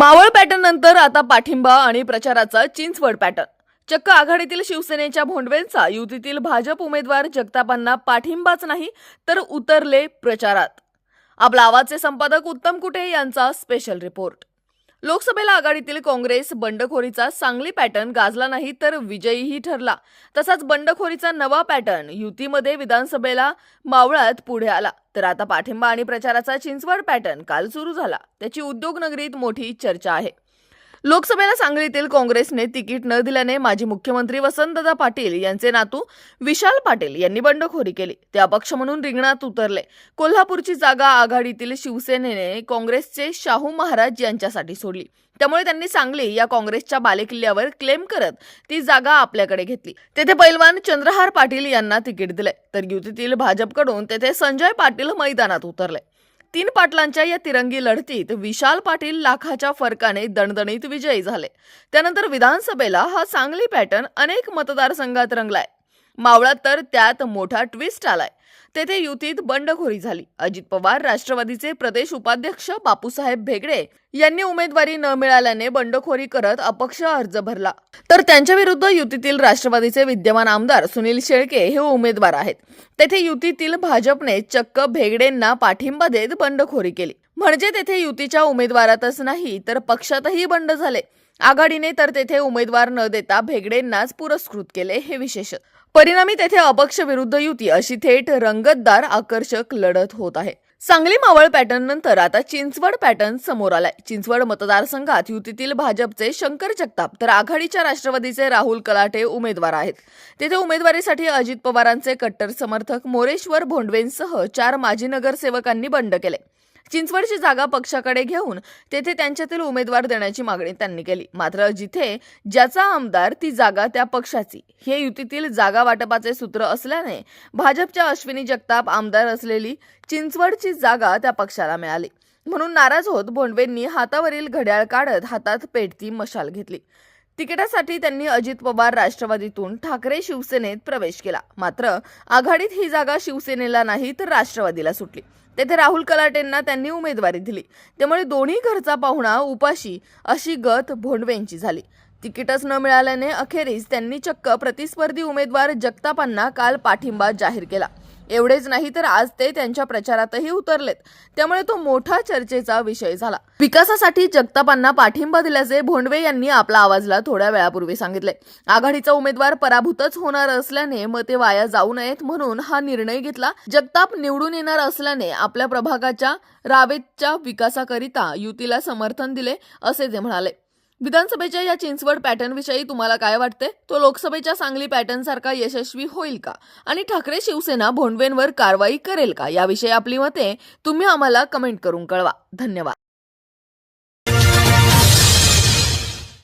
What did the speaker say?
Maval pattern नंतर आता पाठिंबा आणि प्रचाराचा चिंचवड पॅटर्न. चक्क आघाडीतील शिवसेनेच्या भोंडवेंचा युतीतील भाजप उमेदवार जगतापांना पाठिंबाच नाही तर उतरले प्रचारात. आपला आवाजचे संपादक उत्तम कुटे यांचा स्पेशल रिपोर्ट लोकसभेला आघाडीतील काँग्रेस बंडखोरीचा सांगली पॅटर्न गाजला नाही तर विजयीही ठरला. तसाच बंडखोरीचा नवा पॅटर्न युतीमध्ये विधानसभेला मावळात पुढे आला. तर आता पाठिंबा आणि प्रचाराचा चिंचवड पॅटर्न काल सुरू झाला. त्याची उद्योगनगरीत मोठी चर्चा आहे. लोकसभेला सांगलीतील काँग्रेसने तिकीट न दिल्याने माजी मुख्यमंत्री वसंतदादा पाटील यांचे नातू विशाल पाटील यांनी बंडखोरी केली. ते अपक्ष म्हणून रिंगणात उतरले. कोल्हापूरची जागा आघाडीतील शिवसेनेने काँग्रेसचे शाहू महाराज यांच्यासाठी सोडली. त्यामुळे त्यांनी सांगली या काँग्रेसच्या बालेकिल्ल्यावर क्लेम करत ती जागा आपल्याकडे घेतली. तेथे पैलवान चंद्रहार पाटील यांना तिकीट दिले. तर युतीतील भाजपकडून तेथे संजय पाटील मैदानात उतरले. तीन पाटलांच्या या तिरंगी लढतीत विशाल पाटील लाखाच्या फरकाने दणदणीत विजयी झाले. त्यानंतर विधानसभेला हा सांगली पॅटर्न अनेक मतदारसंघात रंगलाय. मावळात तर त्यात मोठा ट्विस्ट आलाय. तेथे युतीत बंडखोरी झाली. अजित पवार राष्ट्रवादीचे प्रदेश उपाध्यक्ष बापूसाहेब भेगडे यांनी उमेदवारी न मिळाल्याने बंडखोरी करत अपक्ष अर्ज भरला. तर त्यांच्या विरुद्ध युतीतील राष्ट्रवादीचे विद्यमान आमदार सुनील शेळके हे उमेदवार आहेत. तेथे युतीतील भाजपने चक्क भेगडेंना पाठिंबा देत बंडखोरी केली. म्हणजे तेथे युतीच्या उमेदवारातच नाही तर पक्षातही बंड झाले. आघाडीने तर तेथे उमेदवार न देता भेगडेंनाच पुरस्कृत केले हे विशेष. परिणामी तेथे अपक्ष विरुद्ध युती अशी थेट रंगतदार आकर्षक लढत होत आहे. सांगली मावळ पॅटर्न नंतर आता चिंचवड पॅटर्न समोर आलाय. चिंचवड मतदारसंघात युतीतील भाजपचे शंकर जगताप तर आघाडीच्या राष्ट्रवादीचे राहुल कलाटे उमेदवार आहेत. तेथे उमेदवारीसाठी अजित पवारांचे कट्टर समर्थक मोरेश्वर भोंडवेंसह चार माजी नगरसेवकांनी बंड केले. चिंचवडची जागा पक्षाकडे घेऊन तेथे त्यांच्यातील उमेदवार देण्याची मागणी त्यांनी केली. मात्र जिथे ज्याचा आमदार ती जागा त्या पक्षाची. हे युतीतील जागा वाटपाचे सूत्र असल्याने भाजपच्या अश्विनी जगताप आमदार असलेली चिंचवडची जागा त्या पक्षाला मिळाली. म्हणून नाराज होत भोंडवेंनी हातावरील घड्याळ काढत हातात पेटती मशाल घेतली. तिकिटासाठी त्यांनी अजित पवार राष्ट्रवादीतून ठाकरे शिवसेनेत प्रवेश केला. मात्र आघाडीत ही जागा शिवसेनेला नाही तर राष्ट्रवादीला सुटली. तेथे राहुल कलाटेंना त्यांनी उमेदवारी दिली. त्यामुळे दोन्ही घरचा पाहुणा उपाशी अशी गत भोंडवेंची झाली. तिकीटच न मिळाल्याने अखेरीस त्यांनी चक्क प्रतिस्पर्धी उमेदवार जगतापांना काल पाठिंबा जाहीर केला. एवढेच नाही तर आज ते त्यांच्या प्रचारातही उतरलेत. त्यामुळे तो मोठा चर्चेचा विषय झाला. विकासासाठी जगतापांना पाठिंबा दिल्याचे भोंडवे यांनी आपला आवाजला थोड्या वेळापूर्वी सांगितले. आघाडीचा उमेदवार पराभूतच होणार असल्याने मते वाया जाऊ नयेत म्हणून हा निर्णय घेतला. जगताप निवडून येणार असल्याने आपल्या प्रभागाच्या रावेतच्या विकासाकरिता युतीला समर्थन दिले असे ते म्हणाले. विधानसभेच्या या चिंचवड पॅटर्नविषयी तुम्हाला काय वाटते तो लोकसभेच्या सांगली पॅटर्न सारखा यशस्वी होईल का? आणि ठाकरे शिवसेना भोंडवेंवर कारवाई करेल का? याविषयी आपली मते तुम्ही आम्हाला कमेंट करून कळवा. धन्यवाद.